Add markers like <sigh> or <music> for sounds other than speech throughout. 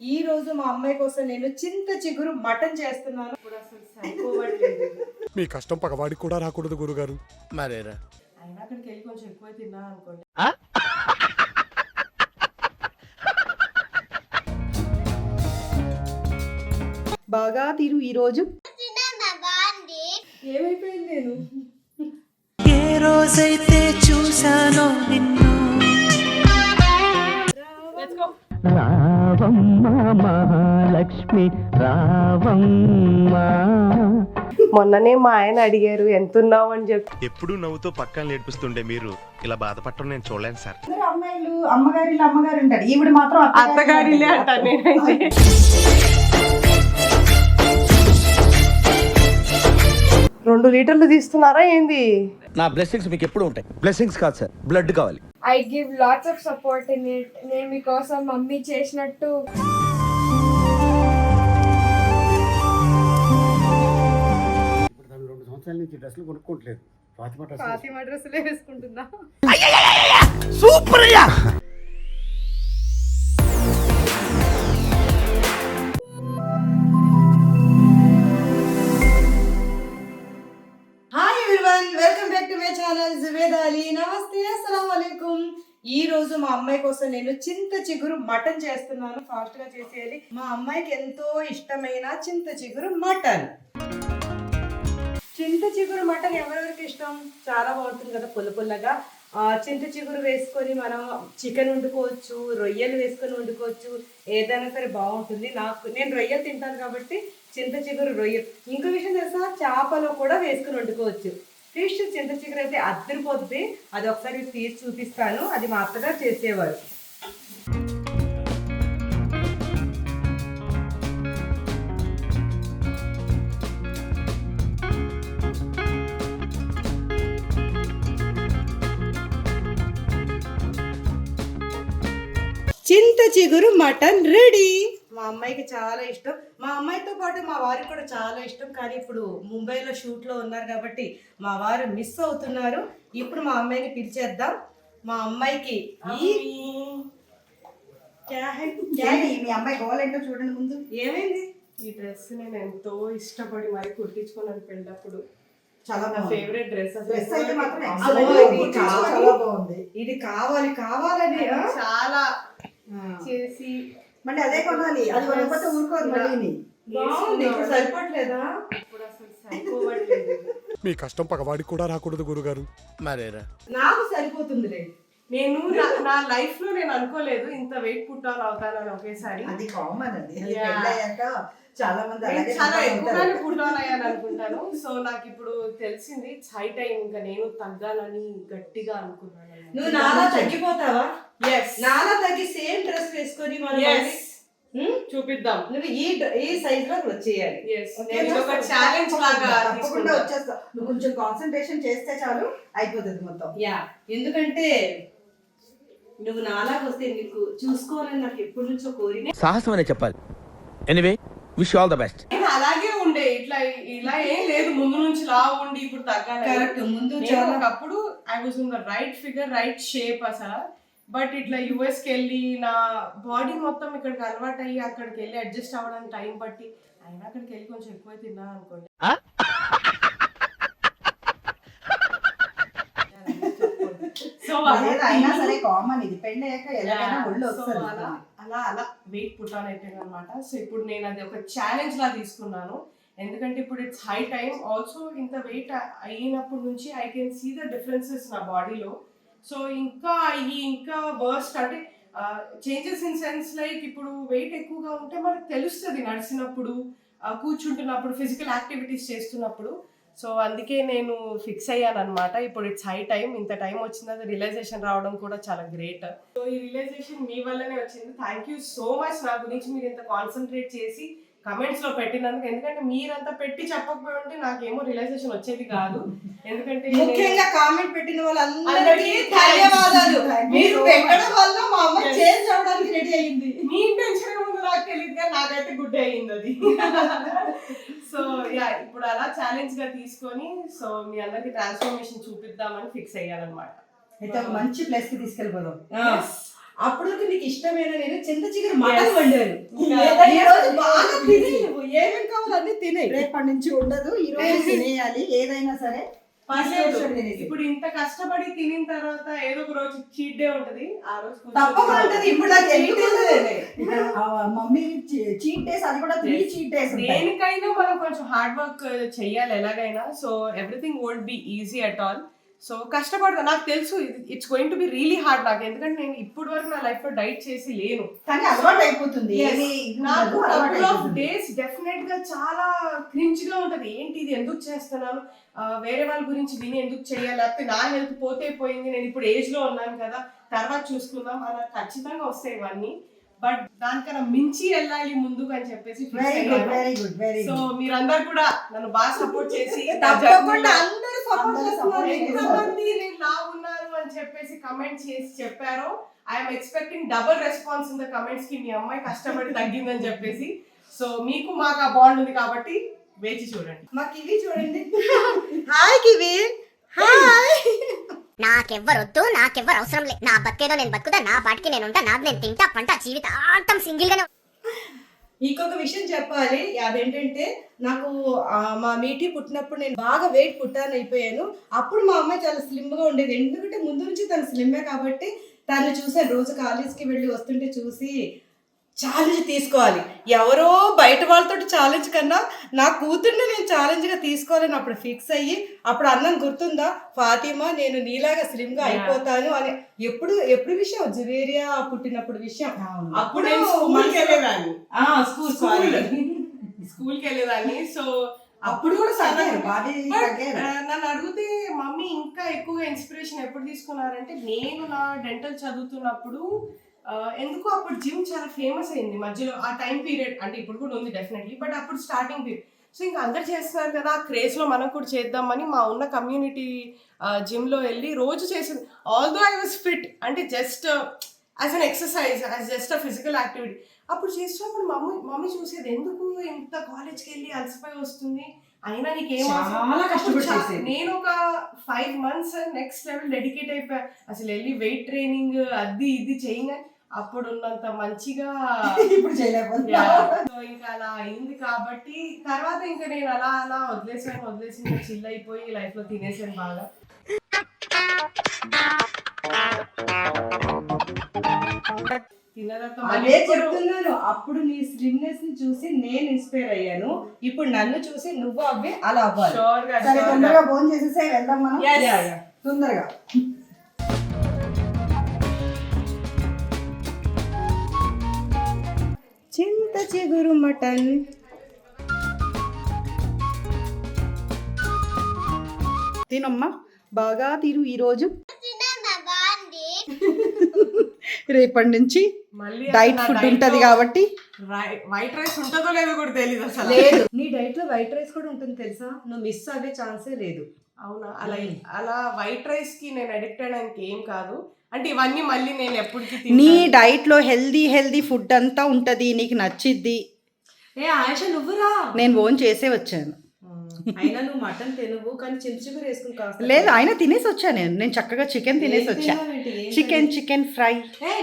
ఈ రోజు మా అమ్మాయి కోసం నేను చింత చిగురు మటన్ చేస్తున్నాను. ఇప్పుడు అసలు సరిపోవట్లేదు. మీ కష్టం పగవాడికి కూడా రాకూడదు గురుగారు. మరేరా? అయినా అక్కడికి వెళ్ళి కొంచెం ఎక్కువ తిన్నా అనుకోండి. బాగా తిరు ఈ రోజు. ఏమైపోయింది నేను? ఏ రోజైతే చూశానో నిన్ను రావమ్మ మహాలక్ష్మి రావమ్మ. మొన్ననే మా ఆయన అడిగారు ఎంత ఉన్నావు అని చెప్పి. ఎప్పుడూ నవ్వుతూ పక్కన నేర్పిస్తుండే మీరు. ఇలా బాధపడటం నేను చూడలేను సార్. అందరూ అమ్మాయిలు అమ్మగారిలు అమ్మగారు ఉంటారు ఈవిడ మాత్రం అత్తగారిలే అంటాను నేనైతే. రెండు లీటర్లు తీస్తున్నారా ఏంది? నా బ్లెస్సింగ్స్ మీకు ఎప్పుడు ఉంటాయి. బ్లెస్సింగ్స్ కాదు సార్. బ్లడ్ కావాలి. I give lots of support in it నేను మీకోసం మమ్మీ చేసినట్టు ఇప్పుడు తను రెండు సంవత్సరాల నుంచి డ్రెస్సులు కొనుక్కోవట్లేదు. ఫాతిమా డ్రెస్ ఫాతిమా డ్రెస్సులే వేసుకుంటుందా హాయ్ ఛానల్ జువేద్ అలీ నమస్తే అస్సలం ఈ రోజు మా అమ్మాయి కోసం నేను చింత చిగురు మటన్ చేస్తున్నాను. ఫాస్ట్గా చేసేయాలి. మా అమ్మాయికి ఎంతో ఇష్టమైన చింత చిగురు మటన్. చింత చిగురు మటన్ ఎవరెవరికి ఇష్టం? చాలా బాగుంటుంది కదా పుల్ల పుల్లగా. ఆ, చింత చిగురు వేసుకొని మనం చికెన్ వండుకోవచ్చు రొయ్యలు వేసుకొని వండుకోవచ్చు. ఏదైనా సరే బాగుంటుంది. నాకు నేను రొయ్యలు తింటాను కాబట్టి చింత చిగురు రొయ్యలు. ఇంకో విషయం తెలుసా? చేపలో కూడా వేసుకొని వండుకోవచ్చు. ఫిష్ చింత చిగురు అయితే అద్దరిపోద్ది అది ఒకసారి తీసి చూపిస్తాను. అది మా అత్తగారు చేసేవారు. చింత చిగురు మటన్ రెడీ. మా అమ్మాయికి చాలా ఇష్టం. మా అమ్మాయితో పాటు మా వారికి కూడా చాలా ఇష్టం. కానీ ఇప్పుడు ముంబైలో షూట్లో ఉన్నారు కాబట్టి మా వారు మిస్ అవుతున్నారు. ఇప్పుడు మా అమ్మాయిని పిలిచేద్దాం. మా అమ్మాయికి ఈ? మీ అమ్మాయి గోల్ ఏంటో చూడండి ముందు. ఏమైంది? ఈ డ్రెస్ నేను ఎంతో ఇష్టపడి మరి కుట్టించుకున్నాను పెళ్ళప్పుడు. చాలా నా బాగుంది. ఫేవరెట్ డ్రెస్ డ్రెస్ అయితే మాత్రం చాలా బాగుంది. ఇది కావాలి కావాలని? చాలా. చేసి మళ్ళీ అదే కొనాలి. అది కొనకపోతే ఊరుకోదు మళ్ళీ సరిపోవట్లేదా ఇప్పుడు అసలు సరిపోవట్లేదు. <laughs> మీ కష్టం పగవాడికి కూడా రాకూడదు గురుగారు. మరేరా? నాకు సరిపోతుందిలే. నేను నా- నా లైఫ్లో నేను అనుకోలేదు ఇంత వెయిట్ పుట్టాలు అవుతానని ఒకేసారి. అది కామన్ అది. పెళ్ళయ్యాక చాలా మంది అలాగే చాలా ఉంటారు. ఎక్కువగానే పుట్టాలు అయ్యాను అనుకుంటాను. సో నాకు ఇప్పుడు తెలిసింది హై టైం ఇంకా నేను తగ్గాలని గట్టిగా అనుకున్నాను. నువ్వు నాలా తగ్గిపోతావా? ఎస్ నాలా తగ్గి సేమ్ డ్రెస్ వేసుకొని మనం ఎస్? చూపిద్దాం. నువ్వు ఈ ఈ సైజ్లో వచ్చేయాలి. ఛాలెంజ్ లాగా తప్పకుండా తీసుకుంటా. వచ్చేస్తా. నువ్వు కొంచెం కాన్సన్ట్రేషన్ చేస్తే చాలు అయిపోతుంది మొత్తం. యా ఎందుకంటే నువ్వు నాలాగా వస్తే నీకు చూసుకోవాలని నాకు ఎప్పటి నుంచో కోరిక. సాహసం అనే చెప్పాలి. Anyway wish all the best అలాగే ఉండే. ఇట్లా ఇలా ఏం లేదు. ముందు నుంచి లా ఉండి ఇప్పుడు తగ్గాలి. కరెక్ట్ ముందు చాలా ఒకప్పుడు I was in the right figure right shape అసలు. బట్ ఇట్లా యుఎస్కి వెళ్ళి నా బాడీ మొత్తం ఇక్కడికి అలవాటు అయ్యి అక్కడికి వెళ్ళి అడ్జస్ట్ అవ్వడానికి టైం పట్టి అయినా అక్కడికి వెళ్ళి కొంచెం ఎక్కువ తిన్నా అనుకోండి. అయినా సరే కామన్ ఇది పెళ్ళయ్యాక ఎలాగైనా ఒళ్ళు వస్తుంది. అలా అలా వెయిట్ పుట్టాన్ అయిపోయింది అనమాట సో ఇప్పుడు నేను అది ఒక ఛాలెంజ్ లా తీసుకున్నాను. ఎందుకంటే ఇప్పుడు ఇట్స్ హై టైం ఆల్సో ఇంత వెయిట్ అయినప్పటి నుంచి I can see the differences నా బాడీలో సో ఇంకా అయ్యి ఇంకా వర్స్ట్ అంటే చేంజెస్ ఇన్ సెన్స్ లైక్ ఇప్పుడు వెయిట్ ఎక్కువగా ఉంటే మనకు తెలుస్తుంది నడిచినప్పుడు కూర్చుంటున్నప్పుడు ఫిజికల్ యాక్టివిటీస్ చేస్తున్నప్పుడు. సో అందుకే నేను ఫిక్స్ అయ్యాను అనమాట ఇప్పుడు ఇట్స్ హై టైం ఇంత టైం వచ్చింది రియలైజేషన్ రావడం కూడా చాలా గ్రేట్ సో ఈ రియలైజేషన్ మీ వల్లనే వచ్చింది. థ్యాంక్ యూ సో మచ్ నా గురించి మీరు ఇంత కాన్సన్ట్రేట్ చేసి కమెంట్స్లో పెట్టినందుకు ఎందుకంటే మీరంతా పెట్టి చెప్పకపోయి ఉంటే నాకేమో రియలైజేషన్ వచ్చేది కాదు. ఎందుకంటే ముఖ్యంగా కామెంట్ పెట్టిన వాళ్ళందరికీ ధన్యవాదాలు. మీరు పెట్టడం వల్ల మా అమ్మ. చేంజ్ అవడానికి రెడీ అయింది. మీ ఇంటెన్షన్ ముందు నాకు తెలియదు కానీ నాకైతే గుడ్ అయ్యింది అది. <laughs> సో యా ఇప్పుడు అలా ఛాలెంజ్గా తీసుకొని సో మీ అందరికి ట్రాన్స్ఫర్మేషన్ చూపిద్దామని ఫిక్స్ అయ్యానన్నమాట. అయితే మంచి ప్లేస్కి తీసుకెళ్ళిపోదాం. అప్పుడు వరకు నీకు ఇష్టమైన నేను చింత చిగురు మటన్ వండాను. ఈ రోజు బాగా తినే. నువ్వు. ఏమేం కావాలో అన్ని తినే రేపటి నుంచి ఉండదు ఈ రోజు తినేయాలి ఏదైనా సరే. ఇప్పుడు ఇంత కష్టపడి తినిన తర్వాత ఏదో ఒక రోజు చీట్ డే ఉంటది. ఆ రోజు తప్పకుండా ఉంటది. ఇప్పుడు మమ్మీ చీట్ డేస్ అది కూడా త్రీ. చీట్ డేస్ దేనికైనా మనం కొంచెం హార్డ్ వర్క్ చెయ్యాలి ఎలాగైనా. So everything won't be easy at all so కష్టపడతా. నాకు తెలుసు it's going to be really hard నాకు. ఎందుకంటే నేను ఇప్పుడు వరకు నా లైఫ్లో డైట్ చేసి లేను. కానీ అలవాటు అయిపోతుంది. నాకు కపుల్ ఆఫ్. డేస్ డెఫినెట్గా చాలా క్రింజ్గా ఉంటది. ఏంటి ఇది? ఎందుకు చేస్తున్నాను? వేరే వాళ్ళ గురించి విని ఎందుకు చేయాలి? లేకపోతే నా హెల్త్ పోతే పోయింది. నేను ఇప్పుడు ఏజ్లో ఉన్నాను కదా. తర్వాత చూసుకుందాం. అలా ఖచ్చితంగా వస్తాయి ఇవన్నీ. బట్ దానికన్నా మించి వెళ్ళాలి ముందుకు అని చెప్పేసి సో మీరందరూ కూడా నన్ను బాగా సపోర్ట్ చేసి అందరూ సపోర్ట్ చేస్తున్నారు. నీకు. ఎంతమంది నేను అని చెప్పేసి కమెంట్ చేసి చెప్పారో I'm expecting double response in the కమెంట్స్కి మీ అమ్మాయి కష్టపడి తగ్గిందని చెప్పేసి. సో మీకు మాకు ఆ బాండ్ ఉంది కాబట్టి వేచి చూడండి. మా కివి చూడండి. Hi Kiwi. హాయ్ నాకెవ్వరొద్దు నాకెవ్వరు అవసరం లేదు నా బతికేదో నేను బతుకుతా నా పాటికి నేను ఉంటా నాది నేను తింటా పంట జీవితాంతం సింగిల్ గానే ఇంకొక విషయం చెప్పాలి. అదేంటంటే నాకు మా మీటి పుట్టినప్పుడు నేను బాగా వెయిట్ పుట్టాను అయిపోయాను. అప్పుడు మా అమ్మాయి చాలా స్లిమ్గా ఉండేది. ఎందుకంటే ముందు నుంచి తను స్లిమ్మే కాబట్టి తను చూసాను రోజు కాలేజ్కి వెళ్ళి వస్తుంటే చూసి ఛాలెంజ్ తీసుకోవాలి. ఎవరో బయట వాళ్ళతో ఛాలెంజ్ కన్నా నా కూతుర్ని నేను ఛాలెంజ్గా తీసుకోవాలని అప్పుడు ఫిక్స్ అయ్యి అప్పుడు అన్నం గుర్తుందా? ఫాతిమా నేను నీలాగా స్లిమ్గా అయిపోతాను అని. ఎప్పుడు ఎప్పుడు విషయం? జువేరియా పుట్టినప్పుడు విషయం. అప్పుడు స్కూల్కి వెళ్ళేదాన్ని. స్కూల్కి వెళ్ళేదాన్ని సో అప్పుడు కూడా నన్ను అడిగితే మమ్మీ ఇంకా ఎక్కువగా ఇన్స్పిరేషన్ ఎప్పుడు తీసుకున్నారంటే నేను నా డెంటల్ చదువుతున్నప్పుడు ఎందుకో అప్పుడు జిమ్ చాలా ఫేమస్ అయింది. మధ్యలో ఆ టైం పీరియడ్ అంటే ఇప్పుడు కూడా ఉంది డెఫినెట్లీ బట్ అప్పుడు స్టార్టింగ్ పీరియడ్. సో ఇంకా అందరు చేస్తున్నారు కదా ఆ క్రేజ్లో మనం కూడా చేద్దామని మా ఉన్న కమ్యూనిటీ జిమ్లో వెళ్ళి రోజు చేసేది. ఆల్దో ఐ వాజ్ ఫిట్ అంటే just as an exercise as just a physical activity అప్పుడు చేసినప్పుడు మమ్మీ మమ్మీ చూసేది ఎందుకు ఇంత కాలేజ్కి వెళ్ళి అలసిపోయి వస్తుంది? అయినా నీకేం. నేను ఒక five months next level dedicate అయిపోయా. అసలు వెళ్ళి వెయిట్ ట్రైనింగ్ అది ఇది చేయగా అప్పుడు ఉన్నంత మంచిగా <laughs> ఇప్పుడు సో ఇంకా అలా అయింది కాబట్టి తర్వాత ఇంకా నేను అలా అలా వదిలేసాను వదిలేసి ఇంకా చిల్ అయిపోయి లైఫ్లో తినేసాను బాగా. అదే చెప్తున్నాను. అప్పుడు నీ స్లిమ్నెస్ని చూసి నేను ఇన్స్పైర్ అయ్యాను. ఇప్పుడు నన్ను చూసి నువ్వు అవ్వే అలా అవ్వాలి. తొందరగా భోజనం చేసేసే వెళ్దాం మనం. తొందరగా. చింత చిగురు మటన్. తినమ్మా బాగా తిను ఈరోజు. <laughs> రేపటి నుంచి మళ్ళీ డైట్ ఫుడ్ ఉంటది కాబట్టి. వైట్ రైస్ ఉంటుందో లేదో కూడా తెలియదు అసలు. లేదు. నీ డైట్లో వైట్ రైస్ కూడా ఉంటుంది తెలుసా? నువ్వు మిస్ అవ్వే ఛాన్సే లేదు. అవునా? అలా అలా వైట్ రైస్కి నేను అడిక్ట్ అయ్యడానికి ఏం కాదు. అంటే ఇవన్నీ మళ్ళీ నేను ఎప్పటికీ నీ తింటాను. డైట్లో హెల్దీ హెల్దీ ఫుడ్ అంతా ఉంటది నీకు నచ్చిద్ది. ఏ ఆయుష నువ్వురా నేను ఫోన్ చేసే వచ్చాను. అయినా నువ్వు మటన్ తినవు కానీ చింత చిగురు వేసుకుని కాస్త లేదు ఆయన తినేసి వచ్చా నేను. నేను చక్కగా చికెన్ తినేసి వచ్చా. చికెన్ చికెన్ ఫ్రై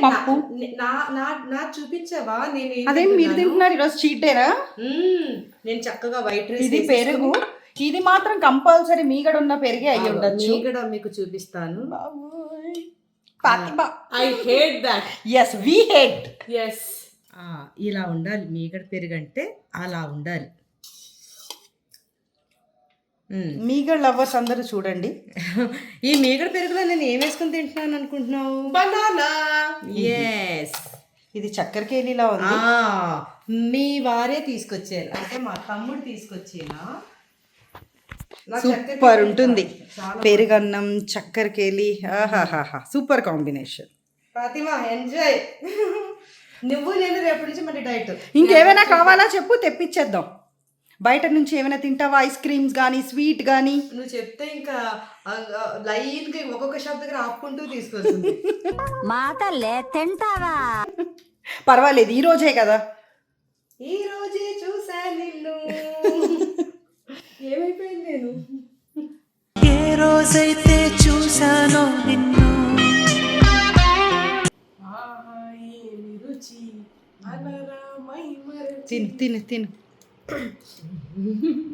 పప్పు. నా- నా నా చూపించావా? నేను అదేం మీరు తింటున్నారు ఈరోజు? చీటేనా నేను చక్కగా వైట్ రైస్ ఇది పెరుగు. ఇది మాత్రం కంపల్సరీ మీగడ ఉన్న పెరిగే అయ్యి ఉండొచ్చు. కూడా మీకు చూపిస్తాను. I hate that yes we hate yes ah, ఇలా ఉండాలి. మీగడ పెరుగు అంటే అలా ఉండాలి. మీగడ లవర్స్ అందరూ చూడండి. ఈ మీగడ పెరుగులో నేను ఏం వేసుకుని తింటున్నాను అనుకుంటున్నావు? బనానా ఎస్ ఇది చక్కెర కేలీలా ఉంది మీ వారే తీసుకొచ్చారు. అంటే మా తమ్ముడు తీసుకొచ్చేనా? సూపర్ ఉంటుంది. పెరుగన్నం చక్కెర కేలి ఆహాహాహా సూపర్ కాంబినేషన్. ఫాతిమా ఎంజాయ్. నువ్వు నేను రేపటి నుంచి మరి డైట్. ఇంకేమైనా కావాలా చెప్పు తెప్పించేద్దాం. బయట నుంచి ఏమైనా తింటావా? ఐస్ క్రీమ్స్ కానీ స్వీట్ కానీ నువ్వు చెప్తే ఇంకా లైన్గా ఒక్కొక్క షాప్ దగ్గర ఆపుకుంటూ తీసుకొస్తుంది. మాటలే తింటావా? పర్వాలేదు ఈ రోజే కదా. ఈ రోజే చూసా నిన్ను. ఏమైపోయింది నేను? ఏ రోజైతే చూశానో నిన్ను. ఆహా. అనరా మై మరచి. తిను తిను తిను.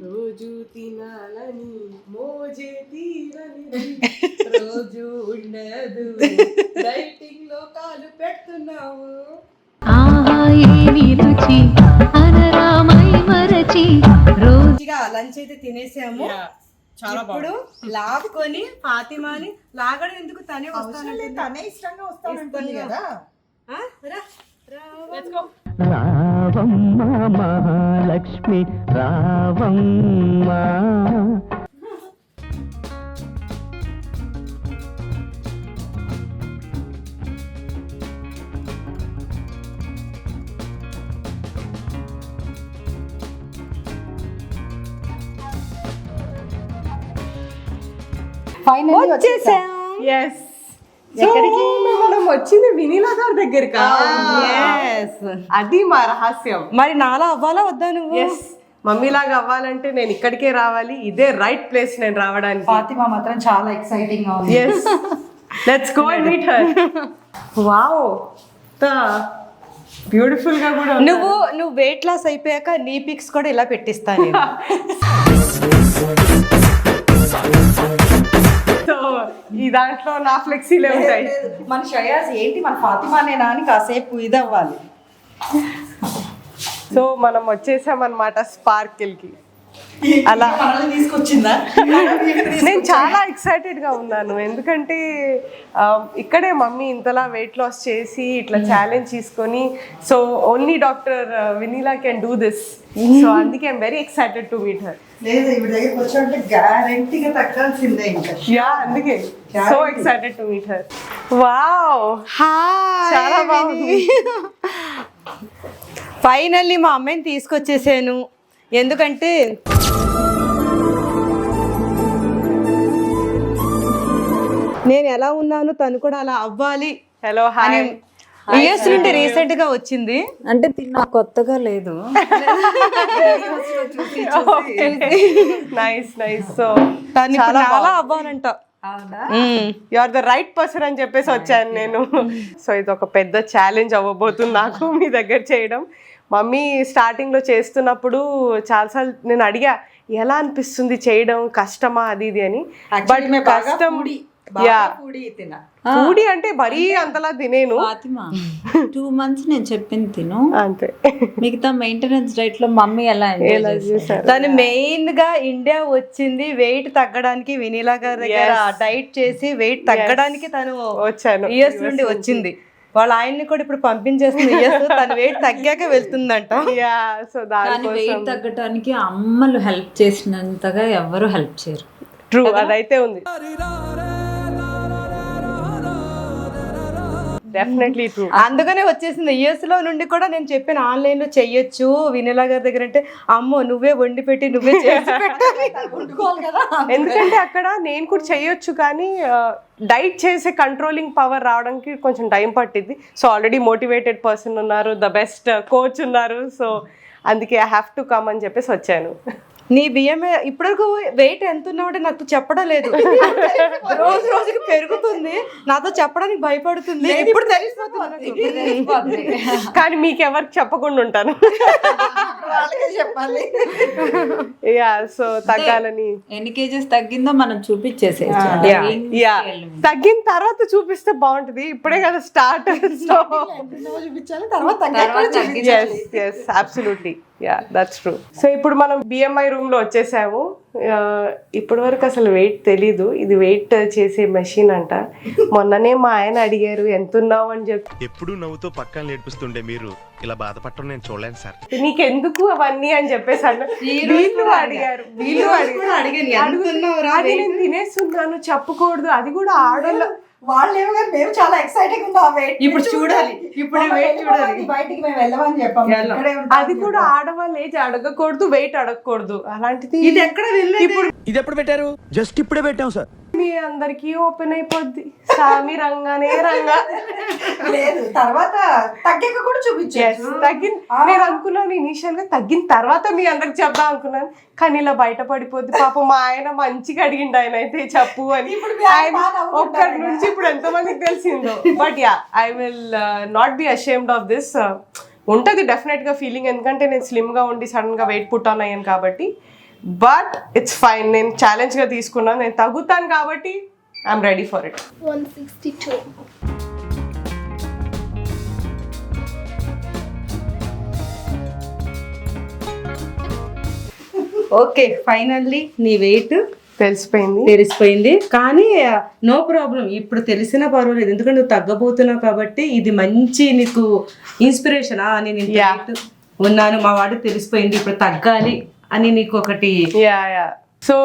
రోజు తినాలని మోజే తీరని రోజు ఉండదు. డైటింగ్లో కాలు పెడుతున్నావు. ఆహా ఏమి రుచి? అనరామై మరచి రోజు మంచిగా లంచ్ అయితే తినేసాము. చాలా ఇప్పుడు లాక్కొని ఫాతిమాని లాగడం ఎందుకు తనే వస్తానంటే తనే ఇష్టంగా వస్తానంటుంది కదా. ఆ? రా. Let's go Ravamma Mahalakshmi Ravamma final వచ్చేసాం. ఎస్ ఎక్కడికి? మనం వచ్చింది వినీలా గారి దగ్గరకా? Yes. అది మా రహస్యం. మరి నాలా అవ్వాలా వద్దా నువ్వు? ఎస్ మమ్మీలాగా అవ్వాలంటే నేను ఇక్కడికే రావాలి. ఇదే రైట్ ప్లేస్ నేను రావడానికి. ఫాతిమా మాత్రం చాలా ఎక్సైటింగ్గా ఉంది. Yes let's go and meet her wow బ్యూటిఫుల్గా కూడా. నువ్వు నువ్వు వెయిట్ లాస్ అయిపోయాక నీ పిక్స్ కూడా ఇలా పెట్టిస్తాను <laughs> ఈ దాంట్లో నా ఫ్లెక్సీలే ఉంటాయి. మన షయాస్ ఏంటి? మన ఫాతిమానేనా అని కాసేపు ఇది అవ్వాలి. సో మనం వచ్చేసామన్నమాట స్పార్కిల్కి అలా. తీసుకొచ్చిందా? నేను చాలా ఎక్సైటెడ్గా ఉన్నాను. ఎందుకంటే ఇక్కడే మమ్మీ ఇంతలా వెయిట్ లాస్ చేసి ఇట్లా ఛాలెంజ్ తీసుకొని so only doctor Vineela can do this so అందుకే I'm very excited to meet her లేదు ఇవి దగ్గరికి వచ్చామంటే గ్యారంటీగా తగ్గాల్సిందే ఇంకా. యా అందుకే. So excited to meet her wow చాలా బాగుంది. ఫైనల్లీ మా అమ్మాయిని తీసుకొచ్చేసాను. ఎందుకంటే నేను ఎలా ఉన్నాను తను కూడా అలా అవ్వాలి హలో హాయ్ యుఎస్ నుండి రీసెంట్గా వచ్చింది. అంటే తిన్నా కొత్తగా లేదు. నైస్ నైస్ సో చాలా అవ్వాలంట. You are the right person అని చెప్పేసి వచ్చాను నేను. సో ఇది ఒక పెద్ద ఛాలెంజ్ అవ్వబోతుంది నాకు మీ దగ్గర చేయడం. మమ్మీ స్టార్టింగ్లో చేస్తున్నప్పుడు చాలాసార్లు నేను అడిగా ఎలా అనిపిస్తుంది చేయడం? కష్టమా? అది ఇది అని. బట్ కష్టం ఫుడీ అంటే మరీ అంతలా తినేను. ఫాతిమా <laughs> టూ మంత్స్ నేను చెప్పింది తిను. అంతే. మిగతా మెయింటెనెన్స్ డైట్లో మమ్మీ ఎలా తను మెయిన్గా ఇండియా వచ్చింది వెయిట్ తగ్గడానికి వినీలా గారి దగ్గర డైట్ చేసి వెయిట్ తగ్గడానికి తను వచ్చాను. యుఎస్ నుండి వచ్చింది. వాళ్ళ ఆయన్ని కూడా ఇప్పుడు పంపించేస్తుంది తన వెయిట్ తగ్గాక వెళ్తుందంట. యా సో దానికోసం వెయిట్ తగ్గటానికి అమ్మలు హెల్ప్ చేసినంతగా ఎవరు హెల్ప్ చేయరు. ట్రూ అదైతే ఉంది. డెఫినెట్లీ ట్రూ అందుకనే వచ్చేసింది. యుఎస్లో నుండి కూడా నేను చెప్పాను ఆన్లైన్లో చెయ్యొచ్చు. వినీలా గారి దగ్గర అంటే అమ్మో నువ్వే వండి పెట్టి నువ్వే చేసి పెట్టాలి ఎందుకంటే అక్కడ నేను కూడా చేయొచ్చు కానీ డైట్ చేసే కంట్రోలింగ్ పవర్ రావడానికి కొంచెం టైం పట్టింది సో ఆల్రెడీ మోటివేటెడ్ పర్సన్ ఉన్నారు ద బెస్ట్ కోచ్ ఉన్నారు. సో అందుకే ఐ హ్యావ్ టు కమ్ అని చెప్పేసి వచ్చాను. నీ బియ్యం ఇప్పటివరకు వెయిట్ ఎంత ఉన్నావు అంటే నాకు చెప్పడం లేదు. రోజు రోజుకి పెరుగుతుంది. నాతో చెప్పడానికి భయపడుతుంది. ఇప్పుడు తెలిసిపోతుంది. <laughs> కానీ మీకు ఎవరికి చెప్పకుండా ఉంటాను. <laughs> చెప్పాలి. యా సో తగ్గాలని. ఎన్ని కేజెస్ తగ్గిందో మనం చూపించేసేయచ్చు. యా యా తగ్గిన తర్వాత చూపిస్తే బాగుంటుంది. ఇప్పుడే కదా స్టార్ట్ <laughs> సో చూపించాలి తర్వాత యా దట్స్ ట్రూ సో ఇప్పుడు మనం బిఎంఐ రూమ్లో వచ్చేసాము. ఇప్పటి వరకు అసలు వెయిట్ తెలీదు. ఇది వెయిట్ చేసే మెషిన్ అంట. మొన్ననే మా ఆయన అడిగారు ఎంత ఉన్నావు అని చెప్పి. ఎప్పుడూ నవ్వుతూ పక్కన నేర్పిస్తుండే మీరు ఇలా బాధపడటం నేను చూడలేను సార్. నీకెందుకు అవన్నీ? అని చెప్పేసి అన్న. వీళ్ళు అడిగారు. వీళ్ళు నేను తినేస్తున్నాను చెప్పకూడదు. అది కూడా ఆడోళ్ళ వాళ్ళేమో కానీ మేము చాలా ఎక్సైటింగ్ ఆ ని ఇప్పుడు చూడాలి. ఇప్పుడు weight చూడాలి. బయటికి మేము వెళ్ళమని చెప్పాం వెళ్ళం. ఇక్కడే ఉంటాం అది కూడా. ఆడవాళ్ళు ఏజ్ అడగకూడదు వెయిట్ అడగకూడదు అలాంటిది ఇది ఎక్కడ వెళ్ళలేదు ఇప్పుడు ఇది ఎప్పుడు పెట్టారు జస్ట్ ఇప్పుడే పెట్టాం సార్ మీ అందరికి ఓపెన్ అయిపోద్ది. సామి రంగానే రంగా. లేదు తర్వాత తగ్గాక కూడా చూపించారు తగ్గిన నేను అనుకున్నాను ఇనీషియల్గా తగ్గిన తర్వాత మీ అందరికి చెప్దాం అనుకున్నాను. కానీ ఇలా బయట పడిపోద్ది. పాప మా ఆయన మంచిగా అడిగిండు ఆయన అయితే చెప్పు అని. ఆయన ఒక్కడి. నుంచి ఇప్పుడు ఎంత మందికి తెలిసిందో but yeah I will not be ashamed of this ఉంటుంది డెఫినెట్గా ఫీలింగ్ ఎందుకంటే నేను స్లిమ్గా ఉండి సడన్గా వెయిట్ పుట్ ఆన్ అయ్యాను కాబట్టి. బట్ ఇట్స్ ఫైన్ నేను ఛాలెంజ్గా తీసుకున్నాను నేను తగ్గుతాను కాబట్టి I'm ready for it one sixty two. Okay finally నీ వెయిట్ తెలిసిపోయింది. తెలిసిపోయింది. కానీ నో ప్రాబ్లం ఇప్పుడు తెలిసినా పర్వాలేదు. ఎందుకంటే నువ్వు తగ్గబోతున్నావు కాబట్టి ఇది మంచి నీకు ఇన్స్పిరేషన్ నేను ఉన్నాను. మా వాడికి తెలిసిపోయింది. ఇప్పుడు తగ్గాలి. అని నీకు ఒకటి యా యా. సో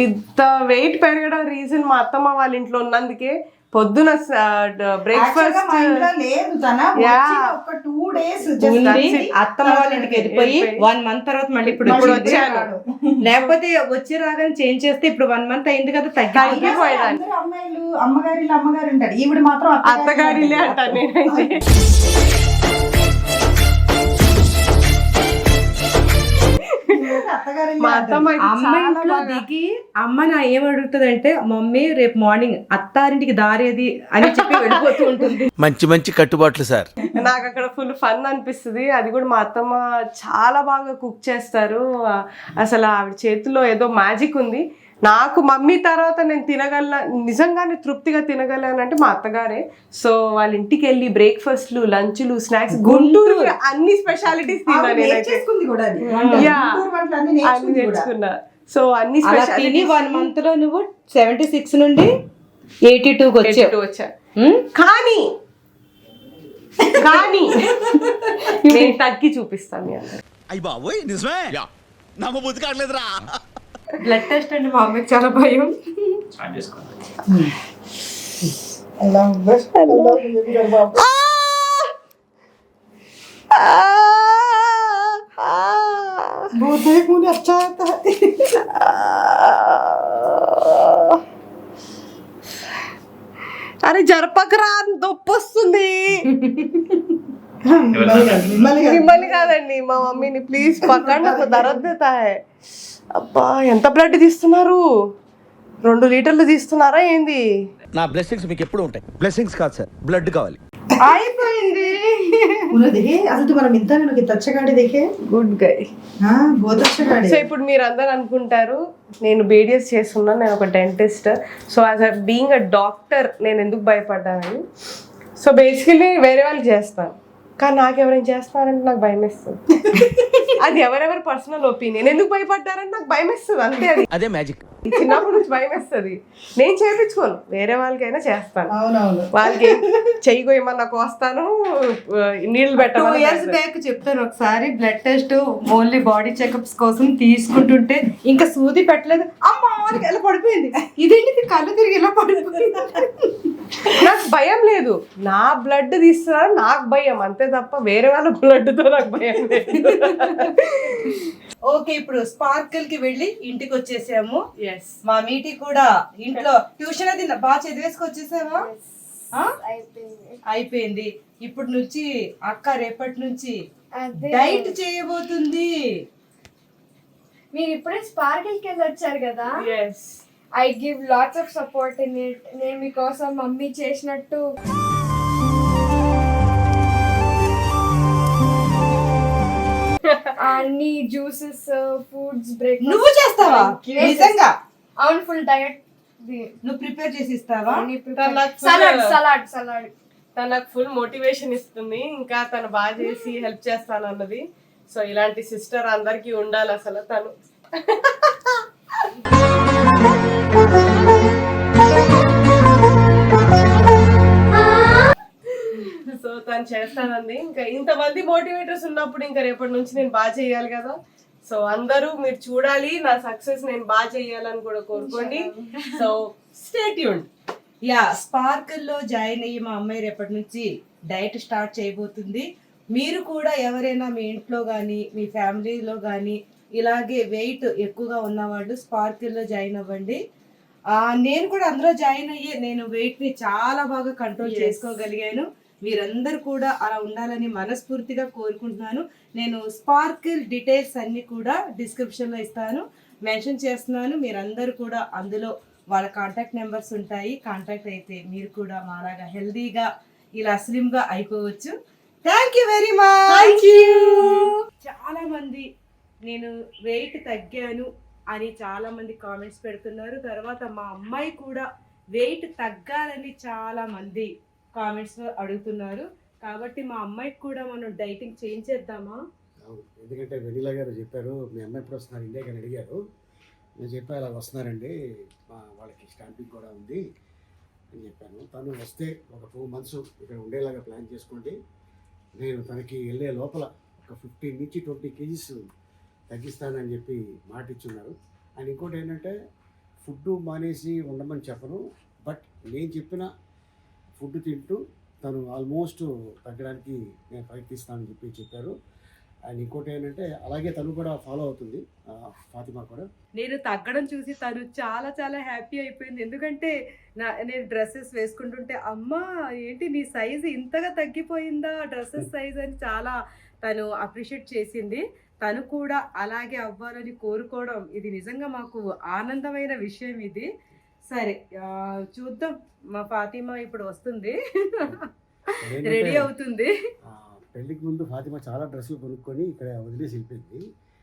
ఇంత వెయిట్ పెరగడం రీజన్ మా అత్తమ్మ వాళ్ళ ఇంట్లో ఉన్నందుకే పొద్దున బ్రేక్ఫాస్ట్ లేదు తన. ఒక టూ డేస్ అత్తమ్మ వాళ్ళ ఇంటికి వెళ్ళిపోయి వన్ మంత్ తర్వాత మళ్ళీ ఇప్పుడు ఇప్పుడు. వచ్చాను లేకపోతే వచ్చి రాగానే చేంజ్ చేస్తే ఇప్పుడు వన్ మంత్ అయింది కదా తగ్గి తగ్గిపోయేదాన్ని అందరూ అమ్మాయిలు అమ్మగారిలు అమ్మగారు అంటారు. ఈవిడ మాత్రం అత్తగారిలే నేనైతే. మా. అత్తమ్మ అమ్మ ఇంట్లో దిగి అమ్మ నా ఏం అడుగుతుంది అంటే మమ్మీ రేపు మార్నింగ్ అత్తారింటికి దారేది అని చెప్పి వెళ్ళిపోతూ ఉంటుంది. మంచి మంచి కట్టుబాట్లు సార్. నాకు అక్కడ ఫుల్ ఫన్ అనిపిస్తుంది. అది కూడా మా అత్తమ్మ చాలా బాగా కుక్ చేస్తారు. అసలు ఆవిడ చేతిలో ఏదో మ్యాజిక్ ఉంది. నాకు మమ్మీ తర్వాత నేను తినగల నిజంగానే తృప్తిగా తినగలను అంటే మా అత్తగారే. సో వాళ్ళ ఇంటికి వెళ్ళి బ్రేక్ఫాస్ట్లు లంచ్లు స్నాక్స్ గుంటూరు అన్ని స్పెషాలిటీస్ నేర్చుకున్నా. సో అన్ని స్పెషాలిటీస్ వన్ మంత్లో నువ్వు సెవెంటీ సిక్స్ నుండి ఎయిటీ టూకి వచ్చావు. వచ్చా. ఉమ్? కానీ కానీ <laughs> నేను తగ్గి చూపిస్తాను అయ్యి బాబోయ్ నిజమే. నమ్మ బుద్ధి కావట్లేదురా. బ్లడ్ టెస్ట్ అంటే మా అమ్మకి చాలా భయం అలా ఉందా? అలా ఉంది బాబు. भूत है मुझे अच्छा आता है అరే జరపకరా నొప్పి వస్తుంది మిమ్మల్ని కాదు. మిమ్మల్ని కాదండి మా మమ్మీని ప్లీజ్ పక్కన నాకు దరద్దుతా అబ్బా ఎంత బ్లడ్ తీస్తున్నారు రెండు లీటర్లు తీస్తున్నారా ఏంది నా బ్లెస్సింగ్స్ మీకు ఎప్పుడు ఉంటాయి బ్లెస్సింగ్స్ కాదు సార్ బ్లడ్ కావాలి అయిపోయింది उन्हें देखे असल तुम्हारा मिलता है कि अच्छा गाड़ी देखे గుడ్ గై हाँ बहुत अच्छा गाड़ी సో ఇప్పుడు మీరు అందరు అనుకుంటారు నేను బీడిఎస్ చేస్తున్నాను నేను ఒక dentist so as a being a doctor నేను ఎందుకు భయపడ్డానని సో బేసికలీ వేరే వాళ్ళు చేస్తాను కానీ నాకు ఎవరైనా చేస్తున్నారంటే నాకు భయం వేస్తుంది అది ఎవరెవరి పర్సనల్ ఒపీనియన్ ఎందుకు భయపడ్డారంటే నాకు భయం వేస్తుంది అంతే అది. అదే మ్యాజిక్ చిన్నప్పటి నుంచి భయం వేస్తుంది నేను చేయించుకోను వేరే వాళ్ళకైనా చేస్తాను. అవునవును. వాళ్ళకి చెయ్యి కొయ్యమన్నా కోస్తాను నీళ్ళు టూ పెట్టమని ఇయర్స్ బ్యాక్ చెప్తాను ఒకసారి blood test only body checkups కోసం తీసుకుంటుంటే ఇంకా సూది పెట్టలేదు. అమ్మ ఎలా పడిపోయింది? ఇదేంటి కళ్ళు తిరిగి ఇలా పడిపోయింది? నాకు భయం లేదు. నా బ్లడ్ తీస్తున్నారు? నాకు భయం. అంతే తప్ప వేరే వాళ్ళ blood తో నాకు భయం లేదు. ఓకే ఇప్పుడు స్పార్కిల్కి వెళ్ళి ఇంటికి వచ్చేసాము. ఎస్ మా మీటి కూడా ఇంట్లో ట్యూషన్ అది బాగా చదివేసుకు వచ్చేసావా ఆ? అయిపోయింది. ఇప్పుడు నుంచి అక్క రేపటి నుంచి డైట్ చేయబోతుంది. మీరు ఇప్పుడే స్పార్కిల్కి వెళ్ళి వచ్చారు కదా? Yes I give lots of support in it నేను మీకోసం మమ్మీ చేసినట్టు. <laughs> అన్ని జ్యూసెస్ ఫుడ్స్ బ్రేక్ నువ్వు చేస్తావా? నిజంగా? అవును ఫుల్ డయట్ నువ్వు ప్రిపేర్ చేసి ఇస్తావా? సలాడ్ సలాడ్ సలాడ్ తను నాకు ఫుల్ మోటివేషన్ ఇస్తుంది. ఇంకా తను బాగా చేసి హెల్ప్ చేస్తాను అన్నది సో ఇలాంటి సిస్టర్ అందరికీ ఉండాలి అసలు తను. సో తను చేస్తానంది ఇంకా ఇంతమంది మోటివేటర్స్ ఉన్నప్పుడు ఇంకా రేపటి నుంచి నేను బాగా చేయాలి కదా. సో అందరూ మీరు చూడాలి నా సక్సెస్ నేను బాగా చేయాలని కూడా కోరుకోండి. సో స్టేట్ యూన్ యా స్పార్కిల్లో జాయిన్ అయ్యి మా అమ్మాయి రేపటి నుంచి డైట్ స్టార్ట్ చేయబోతుంది. మీరు కూడా ఎవరైనా మీ ఇంట్లో కానీ మీ ఫ్యామిలీలో కానీ ఇలాగే వెయిట్ ఎక్కువగా ఉన్నవాళ్ళు స్పార్కిల్లో జాయిన్ అవ్వండి. ఆ, నేను కూడా అందులో జాయిన్ అయ్యి నేను weight ని చాలా బాగా కంట్రోల్ చేసుకోగలిగాను. మీరందరూ కూడా అలా ఉండాలని మనస్ఫూర్తిగా కోరుకుంటున్నాను. నేను స్పార్కిల్ డీటెయిల్స్ అన్ని కూడా description లో ఇస్తాను. మెన్షన్ చేస్తున్నాను. మీరందరూ కూడా అందులో వాళ్ళ కాంటాక్ట్ నెంబర్స్ ఉంటాయి. కాంటాక్ట్ అయితే మీరు కూడా మాలాగా హెల్దీగా ఇలా స్లిమ్గా అయిపోవచ్చు. థ్యాంక్ యూ వెరీ మచ్ చాలా మంది నేను వెయిట్ తగ్గాను అని చాలా మంది కామెంట్స్ పెడుతున్నారు. తర్వాత మా అమ్మాయి కూడా వెయిట్ తగ్గాలని చాలా మంది కామెంట్స్ అడుగుతున్నారు. కాబట్టి మా అమ్మాయికి కూడా మనం డైటింగ్ చేయించేద్దామా అవును. ఎందుకంటే వెనిలా గారు చెప్పారు మీ అమ్మాయి ఎప్పుడు వస్తున్నారు ఇండియాకి అని అడిగారు. నేను చెప్పా ఇలా వస్తున్నారండి. మా వాళ్ళకి స్టాంపింగ్ కూడా ఉంది అని చెప్పాను. తను వస్తే ఒక టూ మంత్స్ ఇక్కడ ఉండేలాగా ప్లాన్ చేసుకోండి. నేను తనకి వెళ్ళే లోపల ఒక ఫిఫ్టీన్ నుంచి ట్వంటీ కేజీస్ తగ్గిస్తానని చెప్పి మాట ఇచ్చున్నారు అండ్ ఇంకోటి ఏంటంటే ఫుడ్ మానేసి ఉండమని చెప్పను బట్ నేను చెప్పిన ఫుడ్ తింటూ తను ఆల్మోస్ట్ తగ్గడానికి నేను ప్రయత్నిస్తానని చెప్పి చెప్పారు. అండ్ ఇంకోటి ఏంటంటే అలాగే తను కూడా ఫాలో అవుతుంది ఫాతిమా కూడా. నేను తగ్గడం చూసి తను చాలా చాలా హ్యాపీ అయిపోయింది. ఎందుకంటే నా నేను డ్రెస్సెస్ వేసుకుంటుంటే అమ్మా ఏంటి నీ సైజ్ ఇంతగా తగ్గిపోయిందా? డ్రెస్సెస్ సైజ్ అని చాలా తను అప్రిషియేట్ చేసింది. తను కూడా అలాగే అవ్వాలని కోరుకోవడం ఇది నిజంగా మాకు ఆనందమైన విషయం ఇది. సరే చూద్దాం. మా ఫాతిమా ఇప్పుడు వస్తుంది. రెడీ అవుతుంది. పెళ్ళికి ముందు ఫాతిమా చాలా డ్రెస్సులు కొనుక్కొని ఇక్కడ వదిలేసి వెళ్ళిపోయింది.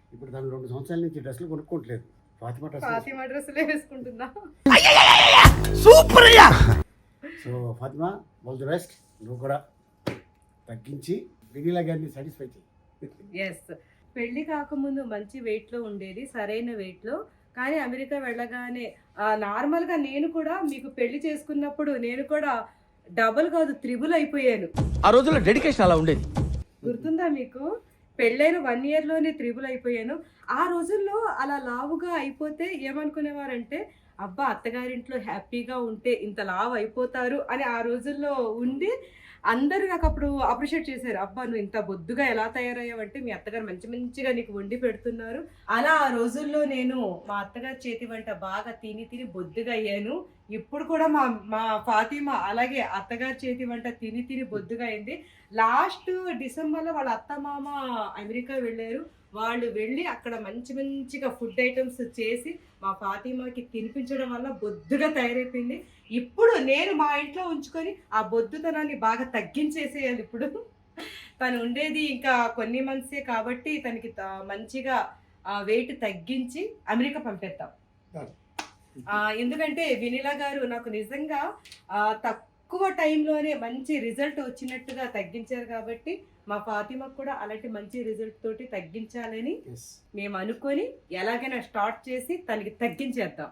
ఇప్పుడు తను రెండు సంవత్సరాల నుంచి డ్రెస్సులు కొనుక్కోవట్లేదు. ఫాతిమా డ్రెస్ ఫాతిమా డ్రెస్సులే వేసుకుంటుందా? So Fatima all the best. నువ్వు కూడా తగ్గించి వెనీలా గారిని సాటిస్ఫై చేయి. ఎస్ పెళ్ళి కాకముందు మంచి weight లో ఉండేది సరైన weight లో కానీ అమెరికా వెళ్ళగానే ఆ, normal గా నేను కూడా మీకు పెళ్ళి చేసుకున్నప్పుడు నేను కూడా డబుల్ కాదు త్రిబుల్ అయిపోయాను. ఆ రోజుల్లో డెడికేషన్ అలా ఉండేది. గుర్తుందా మీకు? పెళ్ళైన వన్ ఇయర్లోనే త్రిబుల్ అయిపోయాను. ఆ రోజుల్లో అలా లావుగా అయిపోతే ఏమనుకునేవారంటే అబ్బా అత్తగారింట్లో హ్యాపీగా ఉంటే ఇంత లావు అయిపోతారు అని ఆ రోజుల్లో ఉండి అందరూ నాకు అప్పుడు అప్రిషియేట్ చేశారు. అబ్బా నువ్వు ఇంత బొద్దుగా ఎలా తయారయ్యావంటే మీ అత్తగారు మంచి మంచిగా నీకు వండి పెడుతున్నారు. అలా ఆ రోజుల్లో నేను మా అత్తగారి చేతి వంట బాగా తిని తిని బొద్దుగా అయ్యాను. ఇప్పుడు కూడా మా మా ఫాతిమా అలాగే అత్తగారి చేతి వంట తిని తిని బొద్దుగా అయింది. లాస్ట్ డిసెంబర్లో వాళ్ళ అత్త మామ అమెరికా వెళ్ళారు. వాళ్ళు వెళ్ళి అక్కడ మంచి మంచిగా ఫుడ్ ఐటమ్స్ చేసి మా ఫాతిమాకి తినిపించడం వల్ల బొద్దుగా తయారైపోయింది. ఇప్పుడు నేను మా ఇంట్లో ఉంచుకొని ఆ బొద్దుతనాన్ని బాగా తగ్గించేసేయాలి ఇప్పుడు. తను ఉండేది ఇంకా కొన్ని మంత్సే కాబట్టి తనకి మంచిగా వెయిట్ తగ్గించి అమెరికా పంపేద్దాం. ఆ, ఎందుకంటే వినిలా గారు నాకు నిజంగా తక్కువ టైంలోనే మంచి రిజల్ట్ వచ్చినట్టుగా తగ్గించారు కాబట్టి మా ఫాతిమకు కూడా అలాంటి మంచి రిజల్ట్ తోటి తగ్గించాలని మేము అనుకొని ఎలాగైనా స్టార్ట్ చేసి తనకి తగ్గించేద్దాం.